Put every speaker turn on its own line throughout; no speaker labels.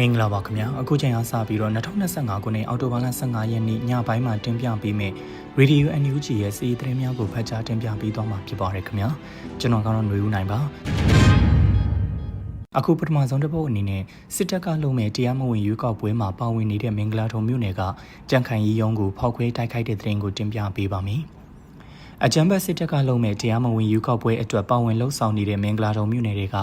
မင်္ဂလာပါခင်ဗျာအခုချိန်အားစပြီးတော့2025ခုနှစ်အောက်တိုဘာလ15ရက်နေ့ညပိုင်းမှာတင်ပြပေးမယ့် Radio NUG ရဲ့စီးရီးသတင်းများကိုဖတ်ကြားတင်ပြပေးသွားမှာဖြစ်ပါတယ်ခင်ဗျာကျွန်တော်ကတော့ຫນွေဦးနိုင်ပါအခုပထမဆုံးတစ်ပုတ်အနေနဲ့စစ်တပ်ကလုပ်မဲ့တရားမဝင်ရွေးကောက်ပွဲမှာပါဝင်နေတဲ့မင်္ဂလာထုံမြို့နယ်ကကြံ့ခိုင်ရီယုံကိုဖောက်ခွဲတိုက်ခိုက်တဲ့သတင်းကိုတင်ပြပေးပါမယ် အကြံဘတ်စစ်တပ်ကလုံမဲ့တရားမဝင်ယူကောက်ပွဲအတွက်ပါဝင်လှုပ်ဆောင်နေတဲ့မင်္ဂလာတုံမြို့နယ်တွေက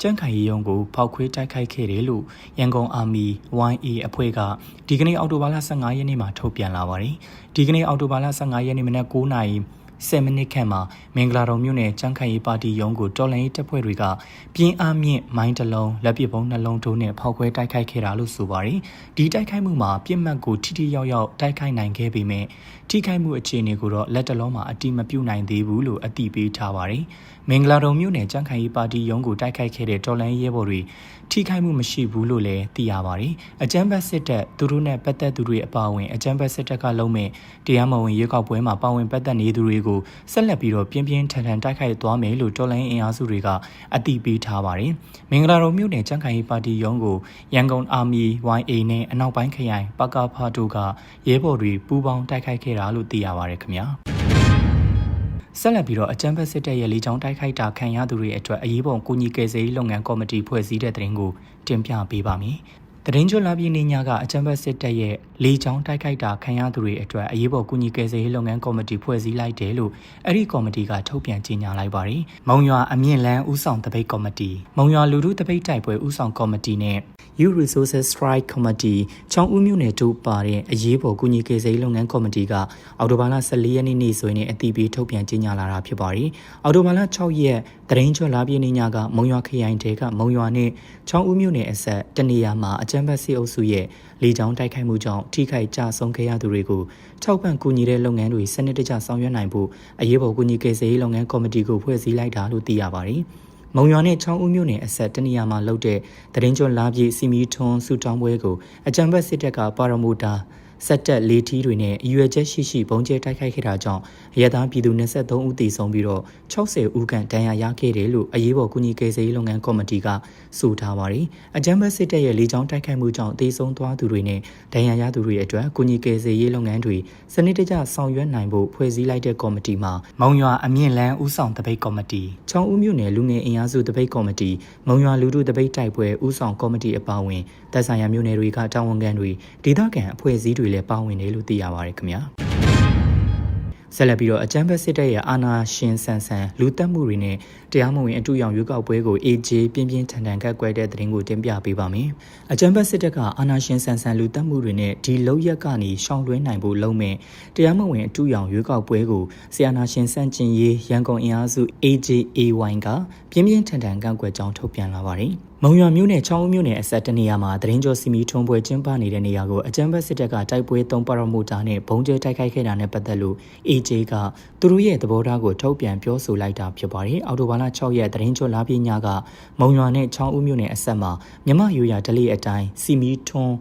ကြန့်ခိုင်ရီယုံကိုဖောက်ခွေးတိုက်ခိုက်ခဲ့တယ်လို့ရန်ကုန်အာမီ YE အဖွဲ့ကဒီကနေ့အောက်တိုဘာလ15ရက်နေ့မှာထုတ်ပြန်လာပါတယ်။ဒီကနေ့အောက်တိုဘာလ15ရက်နေ့မနက်9:00နာရီ 10မိနစ်ခန့်မှာမင်္ဂလာတုံမြို့နယ်ចန်းခိုင်ရေးပါတီရုံးကိုတော်လှန်ရေးတပ်ဖွဲ့တွေကပြင်းအားမြင့်မိုင်းတလုံးလက်ပစ်ပုံးနှလုံးတို့နဲ့ဖောက်ခွဲတိုက်ခိုက်ခဲ့တာလို့ဆိုပါတယ်။ဒီတိုက်ခိုက်မှုမှာပြစ်မှတ်ကိုထိထိရောက်ရောက်တိုက်ခိုက်နိုင်ခဲ့ပေမဲ့ထိခိုက်မှုအခြေအနေကိုတော့လက်တလုံးမှာအတိမပြုနိုင်သေးဘူးလို့အတိပေးထားပါတယ်။မင်္ဂလာတုံမြို့နယ်ចန်းခိုင်ရေးပါတီရုံးကိုတိုက်ခိုက်ခဲ့တဲ့တော်လှန်ရေးရဲဘော်တွေ ထိခိုက်မှုမရှိဘူးလို့လည်းသိရပါတယ်။အကြမ်းဖက်စစ်တပ်သူတို့နဲ့ပတ်သက်သူတွေအပါအဝင်အကြမ်းဖက်စစ်တပ်ကလုံးမဲ့တရားမဝင်ရွေးကောက်ပွဲမှာပါဝင်ပတ်သက်နေသူတွေကိုဆက်လက်ပြီးတော့ပြင်းပြင်းထန်ထန်တိုက်ခိုက်သွားမယ်လို့တော်လိုင်းအင်အားစုတွေကအတိပေးထားပါတယ်။မင်္ဂလာတော်မြို့နယ်ចန့်ခိုင်ရေးပါတီရုံးကိုရန်ကုန်အာမီ YA နဲ့အနောက်ပိုင်းခရိုင်ပကဖာတို့ကရဲဘော်တွေပူးပေါင်းတိုက်ခိုက်ခဲ့တာလို့သိရပါတယ်ခင်ဗျာ။ ဆက်လက်ပြီးတော့အကြံဖက်စစ်တပ်ရဲ့လေကြောင်းတိုက်ခိုက်တာခံရသူတွေအတွက်အရေးပေါ်ကူညီကယ်ဆယ်ရေးလုပ်ငန်းကော်မတီဖွဲ့စည်းတဲ့တဲ့ရင်ကိုတင်ပြပေးပါမယ်။တရင်ကျွလာပြည်နေညာကအကြံဖက်စစ်တပ်ရဲ့လေကြောင်းတိုက်ခိုက်တာခံရသူတွေအတွက်အရေးပေါ်ကူညီကယ်ဆယ်ရေးလုပ်ငန်းကော်မတီဖွဲ့စည်းလိုက်တယ်လို့အဲ့ဒီကော်မတီကထုတ်ပြန်ကြေညာလိုက်ပါတယ်။မုံရွာအမြင့်လန်းဦးဆောင်တပိတ်ကော်မတီမုံရွာလူထုတပိတ်တိုက်ပွဲဦးဆောင်ကော်မတီနဲ့ Youth Resources Strike Committee ချောင်းဦးမြို့နယ်တို့ပါတဲ့အရေးပေါ်ကူညီကယ်ဆယ်ရေးလုပ်ငန်းကော်မတီကအော်တိုဘာလ14ရက်နေ့နေ့ဆိုရင်အတည်ပြုထုတ်ပြန်ကြေညာလာတာဖြစ်ပါတယ်။အော်တိုဘာလ6ရက်တရင်ကျွလာပြည့်နေ့ညကမုံရွာခရိုင်တဲကမုံရွာနဲ့ချောင်းဦးမြို့နယ်အဆက်တနေရာမှာအကြမ်းဖက်စစ်အုပ်စုရဲ့လေကြောင်းတိုက်ခိုက်မှုကြောင့်ထိခိုက်ကြဆုံးခဲ့ရသူတွေကိုထောက်ပံ့ကူညီတဲ့လုပ်ငန်းတွေစနစ်တကျဆောင်ရွက်နိုင်ဖို့အရေးပေါ်ကူညီကယ်ဆယ်ရေးလုပ်ငန်းကော်မတီကိုဖွဲ့စည်းလိုက်တာလို့သိရပါတယ်။ မုံရွာနဲ့ချောင်းဦးမြို့နယ်အဆက်တနေရာမှာလှုပ်တဲ့တရင်ကျွလာပြည့်စီမီထွန်းဆူတောင်းပွဲကိုအကြံဘတ်စစ်တပ်ကပါရမိုတာ စက်တက်လေးထီးတွေနဲ့အရွယ်ချက်ရှိရှိဘုံကျဲတိုက်ခိုက်ခဲ့တာကြောင့်ရဲသားပြည်သူ23ဦးသေဆုံးပြီးတော့60ဦးခန့်ဒဏ်ရာရခဲ့တယ်လို့အရေးပေါ်ကူညီကယ်ဆယ်ရေးလုပ်ငန်းကော်မတီကဆိုထားပါတယ်။အကြမ်းဖက်စစ်တပ်ရဲ့လေကြောင်းတိုက်ခိုက်မှုကြောင့်သေဆုံးသွားသူတွေနဲ့ဒဏ်ရာရသူတွေအတွက်ကူညီကယ်ဆယ်ရေးလုပ်ငန်းတွေစနစ်တကျဆောင်ရွက်နိုင်ဖို့ဖွဲ့စည်းလိုက်တဲ့ကော်မတီမှာမုံရွာအမြင့်လန်းဦးဆောင်တပိတ်ကော်မတီ၊ချောင်းဦးမြို့နယ်လူငယ်အင်အားစုတပိတ်ကော်မတီ၊မုံရွာလူထုတပိတ်တိုက်ပွဲဦးဆောင်ကော်မတီအပါအဝင်တပ်ဆိုင်ရာမြို့နယ်တွေကတာဝန်ခံတွေဒေသခံအဖွဲ့အစည်းတွေလည်းပါဝင်တယ်လို့သိရပါတယ်ခင်ဗျာဆက်လက်ပြီးတော့အကြမ်းဖက်စစ်တပ်ရဲ့အာဏာရှင်ဆန်ဆန်လူတက်မှုတွေနဲ့တရားမဝင်အတူရောင်ရွေးကောက်ပွဲကို AJ ပြင်းပြင်းထန်ထန်ကတ်ကွဲတဲ့သတင်းကိုတင်ပြပေးပါမယ်။အကြမ်းဖက်စစ်တပ်ကအာဏာရှင်ဆန်ဆန်လူတက်မှုတွေနဲ့ဒီလောက်ရက်ကနေရှောင်လွှဲနိုင်ဖို့လုံးမဲ့တရားမဝင်အတူရောင်ရွေးကောက်ပွဲကိုဆီယနာရှင်စန့်ကျင်ရေးရန်ကုန်အင်အားစု AJAY ကပြင်းပြင်းထန်ထန်ကန့်ကွက်ကြောင်းထုတ်ပြန်လာပါတယ်။ မုံရွာမြို့နယ်ချောင်းဦးမြို့နယ်အဆက်တနေရာမှာသတင်းကျော်စီမီထုံပွဲကျင်းပနေတဲ့နေရာကိုအကြမ်းဖက်စစ်တပ်ကတိုက်ပွဲသုံးပါရမိုတာနဲ့ဘုံကျဲတိုက်ခိုက်ခဲ့တာနဲ့ပတ်သက်လို့ AJ ကသူတို့ရဲ့သဘောထားကိုထုတ်ပြန်ပြောဆိုလိုက်တာဖြစ်ပါတယ်။အော်တိုဘာလ6ရက်သတင်းကျော်လာပြညကမုံရွာနဲ့ချောင်းဦးမြို့နယ်အဆက်မှာမြမယူရဒလိအတိုင်းစီမီထွန်း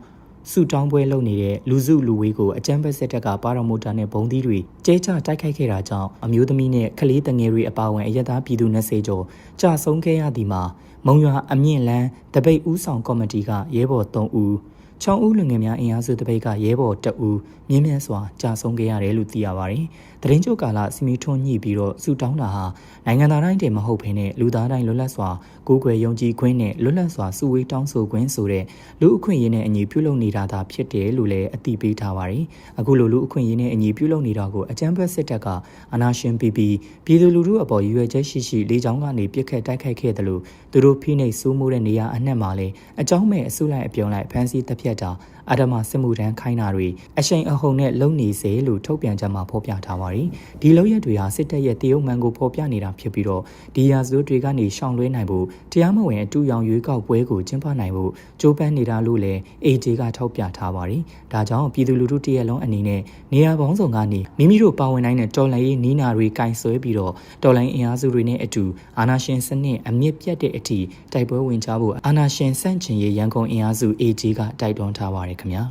စုတောင်းပွဲလုပ်နေတဲ့လူစုလူဝေးကိုအကြမ်းဖက်စစ်တပ်ကပါရမိုတာနဲ့ဘုံသီးတွေကျဲချတိုက်ခိုက်ခဲ့တာကြောင့်အမျိုးသမီးနဲ့ကလေးတငယ်တွေအပါအဝင်အရသာပြည်သူ20ကျော်ကြာဆုံးခဲ့ရသည်မှာမုံရွာအမြင့်လန်းတပိတ်ဦးဆောင်ကော်မတီကရဲဘော်3ဦးချောင်းဦးလူငယ်များအင်အားစုတပိတ်ကရဲဘော်တအူမြင်းမြန်းစွာကြာဆုံးခဲ့ရတယ်လို့သိရပါတယ်။တရင်ကျုပ်ကာလစီမီထွန်းညှိပြီးတော့စူတောင်းတာဟာနိုင်ငံသားတိုင်းတည်းမဟုတ်ဘဲနဲ့လူသားတိုင်းလွတ်လပ်စွာကိုးကွယ်ယုံကြည်ခွင့်နဲ့လွတ်လပ်စွာစုဝေးတောင်းဆိုခွင့်ဆိုတဲ့လူအခွင့်အရေးနဲ့အညီပြုလုပ်နေတာသာဖြစ်တယ်လို့လည်းအသိပေးထားပါတယ်။အခုလိုလူအခွင့်အရေးနဲ့အညီပြုလုပ်နေတာကိုအကြမ်းဖက်စစ်တပ်ကအနာရှင်ပြီးပြီးပြည်သူလူထုအပေါ်ရွေချက်ရှိရှိလေးချောင်းကနေပြစ်ခတ်တိုက်ခိုက်ခဲ့တယ်လို့သူတို့ဖိနှိပ်စိုးမိုးတဲ့နေရာအနှံ့မှာလည်းအကြောင်းမဲ့အစုလိုက်အပြုံလိုက်ဖမ်းဆီးတပ်ဖြတ်တာ အာဓမစစ်မှုထမ်းခိုင်းတာတွေအရှိန်အဟုန်နဲ့လုံနေစေလို့ထုတ်ပြန်ချက်မှာဖော်ပြထားပါတယ်။ဒီလောက်ရက်တွေဟာစစ်တပ်ရဲ့တရုတ်မှန်ကိုဖော်ပြနေတာဖြစ်ပြီးတော့ဒီရာဇဝတ်တွေကနေရှောင်လွှဲနိုင်ဖို့တရားမဝင်အတူရောင်ရွေးကောက်ပွဲကိုကျင်းပနိုင်ဖို့ကြိုးပမ်းနေတာလို့လည်း AJ ကထောက်ပြထားပါတယ်။ဒါကြောင့်ပြည်သူလူထုတရက်လုံးအနေနဲ့နေရာပေါင်းစုံကနေမိမိတို့ပါဝင်နိုင်တဲ့တော်လှန်ရေးနီးနာတွေကင်ဆယ်ပြီးတော့တော်လှန်အင်အားစုတွေနဲ့အတူအာဏာရှင်စနစ်အမြင့်ပြတ်တဲ့အထိတိုက်ပွဲဝင်ကြဖို့အာဏာရှင်စန့်ကျင်ရေးရန်ကုန်အင်အားစု AJ ကတိုက်တွန်းထားပါတယ်ခင်ဗျာ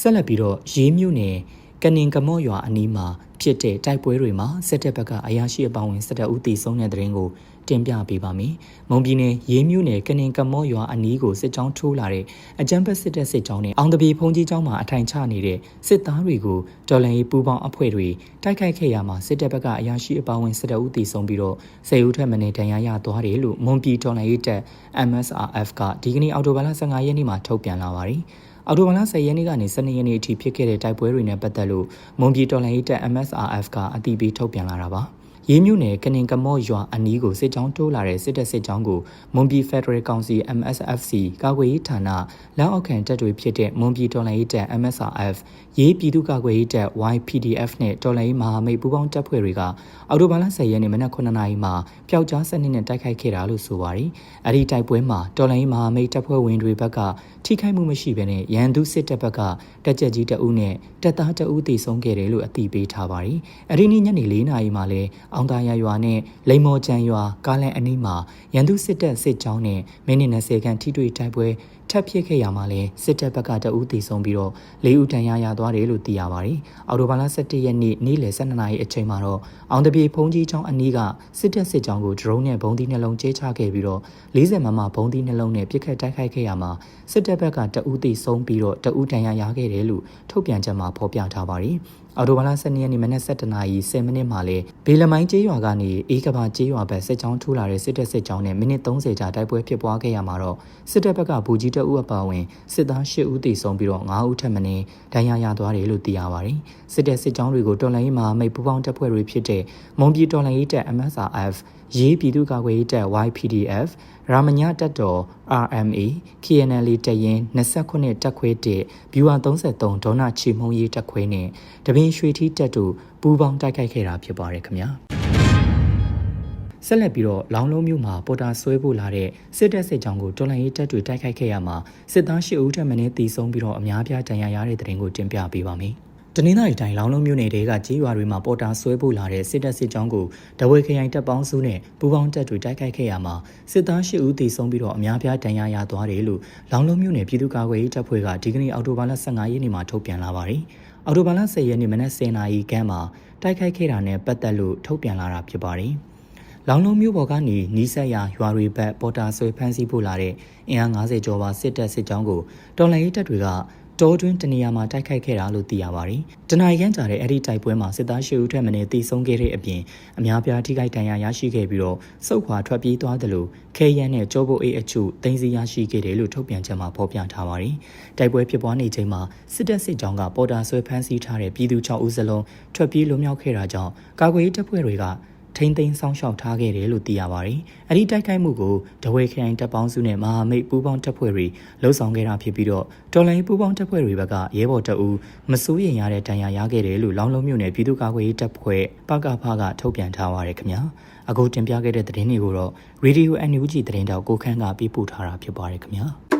ဆက်လက်ပြီးတော့ရေးမြို့နယ်ကနင်ကမော့ရွာအနီးမှာဖြစ်တဲ့တိုက်ပွဲတွေမှာစစ်တပ်ဘက်ကအရာရှိအပေါင်းဝင်စစ်တပ်ဦးတည်ဆုံးတဲ့တဲ့ရင်ကို တတင်ပြပေးပါမယ်။မုံပြည်နယ်ရေးမြို့နယ်ကနင်ကမော့ရွာအနီးကိုစစ်ကြောင်းထိုးလာတဲ့အကြမ်းဖက်စစ်တပ်စစ်ကြောင်းနဲ့အောင်တပီဖုန်ကြီးကျောင်းမှာအထိုင်ချနေတဲ့စစ်သားတွေကိုတော်လန်ရေးပူးပေါင်းအဖွဲ့တွေတိုက်ခိုက်ခဲ့ရမှာစစ်တပ်ဘက်ကအရာရှိအပါဝင်စစ်တပ်ဦးတည်ဆုံပြီးတော့စေဦးထက်မနေတန်ရာရသွားတယ်လို့မွန်ပြည်တော်လန်ရေးတပ် MSRF ကဒီကနေ့အောက်တိုဘာလ15ရက်နေ့မှာထုတ်ပြန်လာပါတယ်။အော်တိုဘာလ10ရက်နေ့ကနေ12ရက်နေ့အထိဖြစ်ခဲ့တဲ့တိုက်ပွဲတွေနဲ့ပတ်သက်လို့မွန်ပြည်တော်လှန်ရေးတပ် MSRF ကအတည်ပြုထုတ်ပြန်လာတာပါ။ ရေးမြို့နယ်ကနင်ကမော့ရွာအနီးကိုစစ်ကြောင်းတိုးလာတဲ့စစ်တပ်စစ်ကြောင်းကိုမွန်ပြည်ဖက်ဒရယ်ကောင်စီ MSFC ကာကွယ်ရေးဌာနလက်အောက်ခံတပ်တွေဖြစ်တဲ့မွန်ပြည်တော်လှန်ရေးတပ် MSRF ရေးပြည်သူ့ကာကွယ်ရေးတပ် YPDF နဲ့တော်လှန်ရေးမဟာမိတ်ပူးပေါင်းတပ်ဖွဲ့တွေကအော်တိုဘာလ10ရက်နေ့မနက်9:00နာရီမှာပျောက်ကြားစနစ်နဲ့တိုက်ခိုက်ခဲ့တာလို့ဆိုပါတယ်။အဲဒီတိုက်ပွဲမှာတော်လှန်ရေးမဟာမိတ်တပ်ဖွဲ့ဝင်တွေဘက်ကထိခိုက်မှုမရှိဘဲနဲ့ရန်သူစစ်တပ်ဘက်ကတက်ကြက်ကြီးတအုပ်နဲ့တပ်သားတအုပ်တေဆုံးခဲ့တယ်လို့အသိပေးထားပါတယ်။အဲဒီနေ့ညနေ4:00နာရီမှာလဲအောင်သာရရွာနဲ့လိမ္မော်ချံရွာကားလန်အနီးမှာရန်သူစစ်တပ်စစ်ကြောင်းနဲ့မိနစ်20ခန့်ထိတွေ့တိုက်ပွဲထပ်ဖြစ်ခဲ့ရမှာလဲစစ်တပ်ဘက်ကတအူးတည်ဆုံပြီးတော့လေးဦးတန်ရာရသွားတယ်လို့သိရပါတယ်။အော်တိုဘာလ17ရက်နေ့နေ့လယ်12နာရီအချိန်မှာတော့အောင်တပြေဖုံးကြီးချောင်းအနီးကစစ်တပ်စစ်ကြောင်းကိုဒရုန်းနဲ့ဘုံသီးနှလုံးကျဲချခဲ့ပြီးတော့40မမဘုံသီးနှလုံးနဲ့ပြစ်ခတ်တိုက်ခိုက်ခဲ့ရမှာစစ်တပ်ဘက်ကတအူးတည်ဆုံပြီးတော့တအူးတန်ရာရခဲ့တယ်လို့ထုတ်ပြန်ချက်မှာဖော်ပြထားပါတယ်။ အော်တိုဘာလ12ရက်နေ့မနက်7:00နာရီ10မိနစ်မှာလေဘေလမိုင်းကျေးရွာကနေအေးကဘာကျေးရွာဘက်စစ်ကြောင်းထိုးလာတဲ့စစ်တပ်စစ်ကြောင်းနဲ့မိနစ်30ကြာတိုက်ပွဲဖြစ်ပွားခဲ့ရမှာတော့စစ်တပ်ဘက်ကဘူကြီးတပ်ဦးအပါအဝင်စစ်သား10ဦးသေဆုံးပြီးတော့9ဦးထပ်မံဒဏ်ရာရသွားတယ်လို့သိရပါတယ်။စစ်တပ်စစ်ကြောင်းတွေကိုတော်လှန်ရေးမှာမိတ်ပူးပေါင်းတပ်ဖွဲ့တွေဖြစ်တဲ့မွန်ပြည်တော်လှန်ရေးတပ် MSRF ရေးပြည်သူ့ကာကွယ်ရေးတပ် YPDF ရာမညာတပ်တော် RMA KNL တပ်ရင်း29တပ်ခွဲ1ဗျူဟာ33ဒေါနာချီမှုံရေးတပ်ခွဲနဲ့တပင်းရွှေထီးတပ်တို့ပူးပေါင်းတိုက်ခိုက်ခဲ့တာဖြစ်ပါတယ်ခင်ဗျာဆက်လက်ပြီးတော့လောင်းလုံးမြို့မှာပေါ်တာဆွဲဖို့လာတဲ့စစ်တပ်စစ်ကြောင်းကိုတော်လှန်ရေးတပ်တွေတိုက်ခိုက်ခဲ့ရမှာစစ်သား၈ဦးထပ်မံတည်ဆုံပြီးတော့အများပြားတန်ရာရတဲ့တဲ့ရင်ကိုတင်ပြပေးပါမယ် တနင်္သာရီတိုင်းလောင်းလုံးမြို့နယ်တဲကကြေးရွာတွေမှာပေါ်တာဆွဲပို့လာတဲ့စစ်တပ်စစ်ကြောင်းကိုတဝဲခရိုင်တပ်ပေါင်းစုနဲ့ပူးပေါင်းတပ်တွေတိုက်ခိုက်ခဲ့ရမှာစစ်သား၈ဦးသေဆုံးပြီးတော့အများပြားဒဏ်ရာရသွားတယ်လို့လောင်းလုံးမြို့နယ်ပြည်သူ့ကာကွယ်ရေးတပ်ဖွဲ့ကဒီကနေ့အောက်တိုဘာလ15ရက်နေ့မှာထုတ်ပြန်လာပါတယ်။အောက်တိုဘာလ10ရက်နေ့မနက်10:00နာရီခန့်မှာတိုက်ခိုက်ခဲ့တာနဲ့ပတ်သက်လို့ထုတ်ပြန်လာတာဖြစ်ပါတယ်။လောင်လုံးမြို့ပေါ်ကနေနီးစပ်ရာရွာတွေဘက်ပေါ်တာဆွဲဖမ်းဆီးဖို့လာတဲ့အင်အား90ကျော်ပါစစ်တပ်စစ်ကြောင်းကိုတော်လှန်ရေးတပ်တွေက တောတွင်းတနေရာမှာတိုက်ခိုက်ခဲ့တာလို့သိရပါတယ်။တနင်္ဂနွေခန့်ကြာတဲ့အဲ့ဒီတိုက်ပွဲမှာစစ်သားရှိဦးထက်မင်းတေဆုံးခဲ့တဲ့အပြင်အများပြားထိခိုက်ဒဏ်ရာရရှိခဲ့ပြီးတော့စုခွာထွက်ပြေးသွားတယ်လို့ခဲရန်နဲ့ကြောပုတ်အိတ်အချို့တင်စီရရှိခဲ့တယ်လို့ထုတ်ပြန်ချက်မှာဖော်ပြထားပါတယ်။တိုက်ပွဲဖြစ်ပွားနေချိန်မှာစစ်တပ်စစ်ကြောင်းကပေါ်တာဆွဲဖမ်းဆီးထားတဲ့ပြည်သူ6ဦးစလုံးထွက်ပြေးလွတ်မြောက်ခဲ့တာကြောင့်ကာကွယ်ရေးတပ်ဖွဲ့တွေက ထိမ့်သိမ်းဆောင်ရှောက်ထားခဲ့တယ်လို့သိရပါတယ်။အဲဒီတိုက်ခိုက်မှုကိုဒဝဲခရိုင်တပ်ပေါင်းစုနဲ့မဟာမိတ်ပူးပေါင်းတပ်ဖွဲ့တွေလှုပ်ဆောင်ခဲ့တာဖြစ်ပြီးတော့တော်လိုင်းပူးပေါင်းတပ်ဖွဲ့တွေဘက်ကရဲဘော်တအူးမစိုးရင်ရတဲ့တန်ရာရခဲ့တယ်လို့လောင်းလုံးမြို့နယ်ပြည်သူ့ကာကွယ်ရေးတပ်ဖွဲ့ပကဖကထုတ်ပြန်ထားပါရခင်ဗျာ။အခုတင်ပြခဲ့တဲ့သတင်းတွေကိုတော့ Radio NUG သတင်းတောက်ကိုခန်းကပြပို့ထားတာဖြစ်ပါတယ်ခင်ဗျာ။